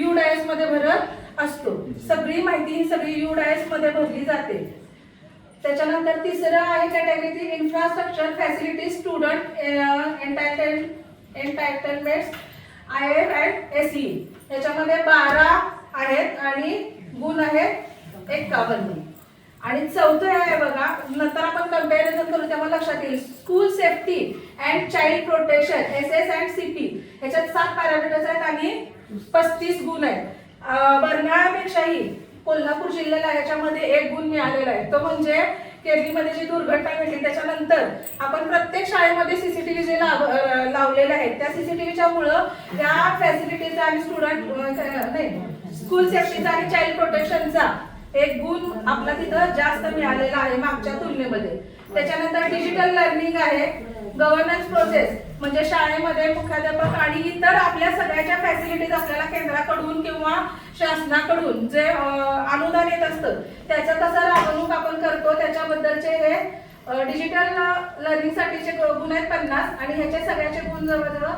युडायसमध्ये भरत असतो. सगळी माहिती ही सगळी युडायसमध्ये भरली जाते. त्याच्यानंतर तिसरं आहे category infrastructure facility student entitle entitlements I F and S E याच्यामध्ये बारा आहेत आणि गुण आहेत एक्कावन्न आणि चौथं आहे बघा नंतर आपण कंपॅरिझन करू तेव्हा लक्षात येईल. School safety and child protection S S and C P ह्याच्यात सात पॅरामीटर्स आहेत आणि पस्तीस गुण आहे अं, कोल्हापूर जिल्ह्याला याच्यामध्ये एक गुण मिळालेला आहे. तो म्हणजे केरलीमध्ये जी दुर्घटना घडली त्याच्यानंतर आपण प्रत्येक शाळेमध्ये सीसीटीव्ही जे लाव लावलेले आहेत. त्या सीसीटीव्हीच्या व्हीच्यामुळं त्या फॅसिलिटीचा आणि स्टुडंट नाही स्कूल सेफ्टीचा आणि चाइल्ड प्रोटेक्शनचा एक गुण आपला तिथं जास्त मिळालेला आहे मागच्या तुलनेमध्ये. त्याच्यानंतर डिजिटल लर्निंग आहे. गव्हर्नन्स प्रोसेस म्हणजे शाळेमध्ये मुख्याध्यापक आणि इतर आपल्या सगळ्याच्या फॅसिलिटीज आपल्याला केंद्राकडून किंवा शासनाकडून जे अनुदान येत असतं त्याचा कसं राबवणूक आपण करतो त्याच्याबद्दलचे हे डिजिटल लर्निंग साठीचे गुण आहेत पन्नास आणि ह्याचे सगळ्याचे गुण जवळजवळ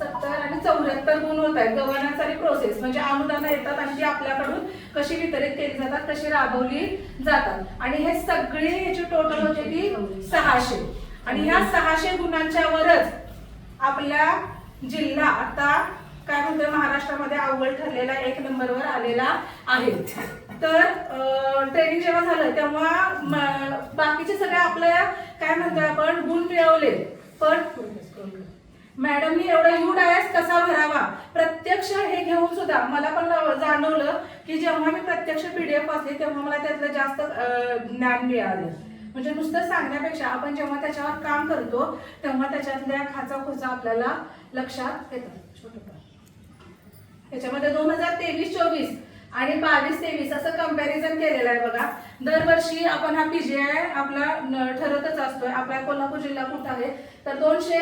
सत्तर आणि चौऱ्याहत्तर गुण होत आहेत. गव्हर्नन्स आणि प्रोसेस म्हणजे अनुदानं येतात आणि ती आपल्याकडून कशी वितरित केली जातात कशी राबवली जातात. आणि हे सगळी ह्याची टोटल होते ती सहाशे. आणि ह्या सहाशे गुणांच्या वरच आपला जिल्हा आता काय म्हणतोय महाराष्ट्रामध्ये अव्वल ठरलेला एक नंबरवर आलेला आहे. तर ट्रेनिंग जेव्हा झालं तेव्हा बाकीचे सगळे आपल्या काय म्हणतोय आपण गुण मिळवले. पण मॅडमनी एवढा यू डायस कसा भरावा? प्रत्यक्ष हे घेऊन सुद्धा मला पण जाणवलं की जेव्हा मी प्रत्यक्ष पीडीएफ वाचली तेव्हा मला त्यातलं जास्त ज्ञान मिळालं. म्हणजे नुसतं सांगण्यापेक्षा आपण जेव्हा त्याच्यावर काम करतो तेव्हा त्याच्यातल्या खाचा खोचा आपल्याला लक्षात येतात छोटं त्याच्यामध्ये दोन हजार तेवीस चोवीस आणि बावीस तेवीस असं कंपॅरिझन केलेलं आहे बघा. दरवर्षी आपण हा पीजीआय आपला ठरतच असतोय. आपल्या कोल्हापूर जिल्हा कुठं आहे? तर दोनशे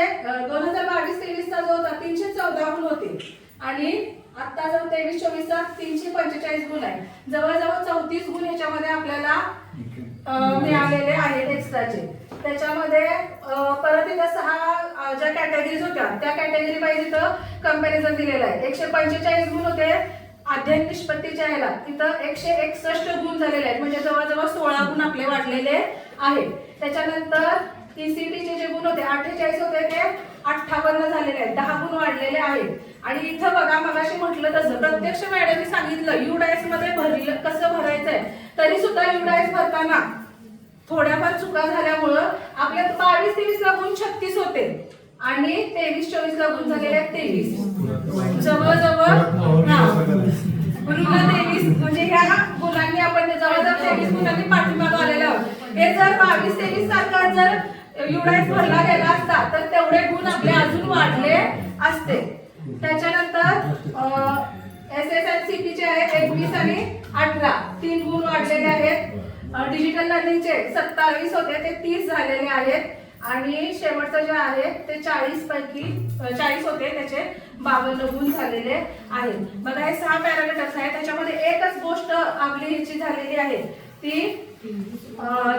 दोन हजार बावीस तेवीसचा जो होता तीनशे चौदा होते. आणि आता जो तेवीस चोवीसचा तीनशे पंचेचाळीस गुण आहे. जवळजवळ चौतीस गुण मिळालेले आहेत एक्स्ट्राचे त्याच्यामध्ये परत इथं सहा ज्या कॅटेगरीज होत्या त्या कॅटेगरी वाईज इथं कंपॅरिझन दिलेलं आहे. एकशे पंचेचाळीस गुण होते अध्ययन निष्पत्तीच्या ह्याला. तिथं एकशे एकसष्ट गुण झालेले आहेत. म्हणजे जवळजवळ सोळा गुण आपले वाढलेले आहेत. त्याच्यानंतर टीसीटीचे जे गुण होते अठ्ठेचाळीस होते ते अठ्ठावन्न झालेले आहेत. दहा गुण वाढलेले आहेत. आणि इथं बघा मगाशी म्हटलं तसं प्रत्यक्ष मॅडमने सांगितलं युडायसमध्ये भरलं कसं भरायचंय तरी सुद्धा युडायस भरताना थोड्याफार चुका झाल्यामुळं आपल्या बावीस तेवीस ला गुण छत्तीस होते. आणि तेवीस चोवीस ला गुण झालेले आहेत तेवीस. जवळजवळ हा. तेवीस. म्हणजे ह्या गुणांनी आपण जवळजवळ तेवीस गुणांनी पाठिंबा आलेलो आहोत. हे जर बावीस तेवीस सारखा जर युडायस भरला गेला असता तर तेवढे गुण आपले अजून वाढले असते. त्याच्यानंतर सीपीचे आहेत एकवीस आणि अठरा. तीन गुण वाढलेले आहेत. डिजिटल लर्निंगचे सत्तावीस होते ते तीस झालेले आहेत. आणि शेवटचं जे आहे ते चाळीस पैकी चाळीस होते त्याचे बावन्न गुण झालेले आहेत. बघा हे सहा पॅरामीटर्स आहेत. त्याच्यामध्ये एकच गोष्ट आपली ह्याची झालेली आहे. ती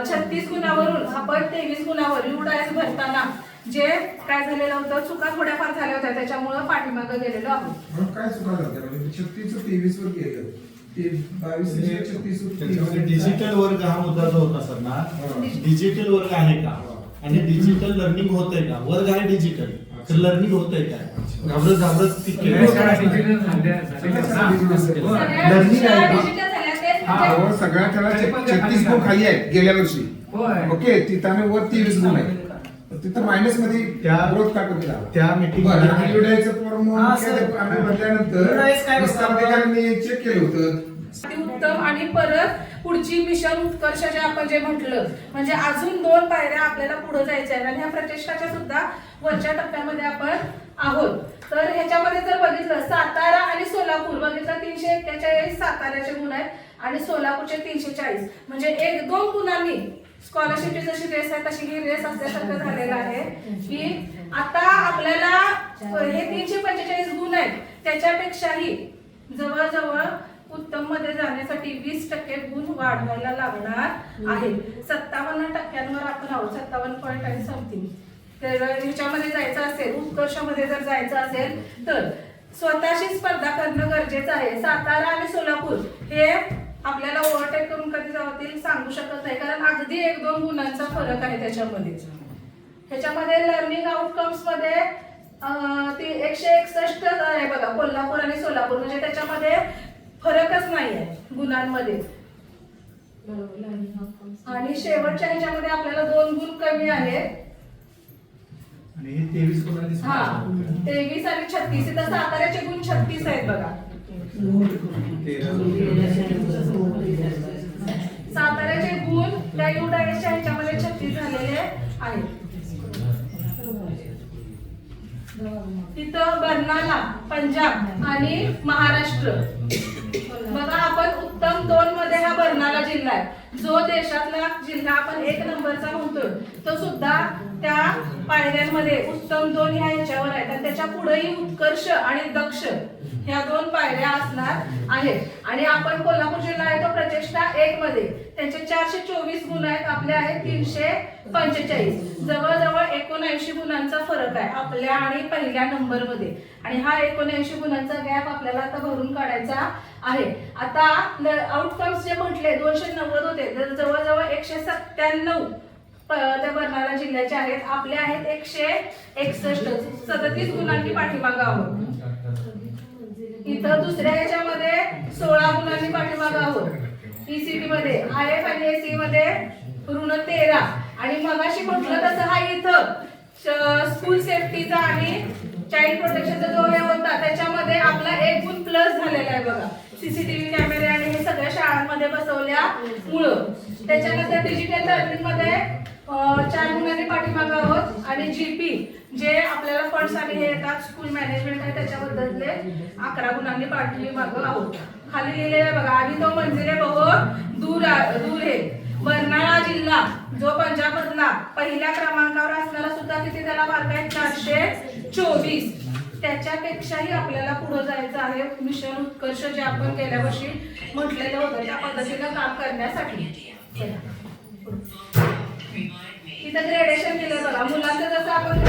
छत्तीस गुणावरून आपण तेवीस गुणावर युडायस भरताना. जे काय झालेलं होतं चुका थोड्याफार झाल्या होत्या त्याच्यामुळं पाठीमागं गेलेलो आहोत. मग काय चुका झाल्या? म्हणजे छत्तीस तेवीस वर गेलं. ते बावीस छत्तीस त्याच्यामध्ये डिजिटल वर्ग हा मुद्दा जो होता सर ना? डिजिटल वर्ग आहे का? आणि डिजिटल लर्निंग होतंय का? वर्ग आहे डिजिटल तर लर्निंग होतंय का घाबरत घाबरत ती केलं. सगळ्या आहे का? डिजिटल झाल्या. तेच हा, म्हणजे- वर सगळ्या त्याला छत्तीस गुण खाली आहेत गेल्या वर्षी. ओके तिथं वर तेवीस गुण आहे तिथं मायनसमध्ये त्या- ग्रोथ का कमी झाला त्या हा. आम्ही भरल्यानंतर चेक केलं होतं. उत्तम आणि परत पुढची मिशन उत्कर्ष जे आपण जे म्हटलं म्हणजे अजून दोन पायऱ्या आपल्याला पुढे जायच्या आहेत आणि ह्या प्रतिष्ठाच्या सुद्धा वरच्या टप्प्यामध्ये आपण आहोत. तर ह्याच्यामध्ये जर बघितलं सातारा आणि सोलापूर बघितलं तीनशे एक्केचाळीस साताऱ्याचे गुण आहेत आणि सोलापूरचे तीनशे चाळीस. म्हणजे एक दोन गुणांनी स्कॉलरशिपची जशी रेस आहे तशी ही रेस असल्यासारखं झालेलं आहे. की आता आपल्याला हे तीनशे पंचेचाळीस गुण आहेत त्याच्यापेक्षाही जवळजवळ उत्तममध्ये जाण्यासाठी वीस टक्के गुण वाढवायला लागणार आहे. सत्तावन्न टक्क्यांवर आपण आहोत सत्तावन्न पॉईंट आणि समथिंग तर ह्याच्यामध्ये जायचं असेल उत्कर्षामध्ये जर जायचं असेल तर स्वतःशी स्पर्धा करणं गरजेचं आहे. सातारा आणि सोलापूर हे आपल्याला ओव्हरटेक करून कधी जातील सांगू शकत नाही. कारण अगदी एक दोन गुणांचा फरक आहे त्याच्यामध्ये. ह्याच्यामध्ये लर्निंग आउटकम्समध्ये अं, ती एकशे एकसष्ट आहे बघा कोल्हापूर आणि सोलापूर. म्हणजे त्याच्यामध्ये फरकच नाही आहे गुणांमध्ये आणि शेवटच्या ह्याच्यामध्ये आपल्याला दोन गुण कमी आहेत. हे हा तेवीस आणि छत्तीस. इथं साताऱ्याचे गुण छत्तीस आहेत बघा. साताऱ्याचे गुण त्या युडायसच्या ह्याच्यामध्ये छत्तीस झालेले आहेत. तिथं बर्नाला पंजाब आणि महाराष्ट्र. बघा आपण उत्तम दोन मध्ये हा बर्नाला जिल्हा आहे. जो देशातला जिल्हा आपण एक नंबरचा म्हणतोय तो सुद्धा त्या पायऱ्यांमध्ये उत्तम दोन ह्या ह्याच्यावर आहेत. आणि त्याच्या पुढेही उत्कर्ष आणि दक्ष. ह्या दोन पायऱ्या असणार आहेत. आणि आपण कोल्हापूर जिल्हा आहे तो प्रतिष्ठा एक मध्ये. त्यांचे चारशे चोवीस गुण आहेत. आपले आहेत तीनशे पंचेचाळीस. जवळजवळ एकोणऐंशी गुणांचा फरक आहे आपल्या आणि पहिल्या नंबरमध्ये. आणि हा एकोणऐंशी गुणांचा गॅप आपल्याला आता भरून काढायचा आहे. आता आउटकम्स जे म्हटले दोनशे नव्वद होते. तर जवळजवळ एकशे सत्त्याण्णव त्या बर्नाला जिल्ह्याचे आहेत. आपले आहेत एकशे एकसष्ट. सदतीस गुणांनी पाठीमागं आहोत. तर दुसऱ्या याच्यामध्ये सोळा मुलांनी पाठीमागं आहोत. ईसीटी मध्ये आय एफ आणि एसी मध्ये ऋण तेरा. आणि मगाशी म्हटलं तसं हा इथं स्कूल सेफ्टीचा आणि चाइल्ड प्रोटेक्शनचा जो हे होता त्याच्यामध्ये आपला एक गुण प्लस झालेला आहे बघा. सीसीटीव्ही कॅमेरे आणि हे सगळ्या शाळांमध्ये बसवल्यामुळं. त्याच्यानंतर डिजिटल लर्निंगमध्ये चार गुणांनी पाठीमागं आहोत आणि जीपी जे आपल्याला फंड्स आणि हे येतात स्कूल मॅनेजमेंट आहे त्याच्याबद्दलले अकरा गुणांनी पाठीमागं आहोत. खाली लिहिलेले आहे बघा आणि तो मंजिरे बहुत दूर आ- दूर आहे. बर्नाळा जिल्हा जो पंजाब मधला पहिल्या क्रमांकावर असणारा सुद्धा किती त्याला मार्क आहे चारशे चोवीस. त्याच्यापेक्षाही आपल्याला पुढे जायचं आहे. मिशन उत्कर्ष जे आपण गेल्या वर्षी म्हटलेलं होतं त्या पद्धतीनं काम करण्यासाठी. चला. इथं ग्रेडेशन केलं बघा मुलांचं जसं आपण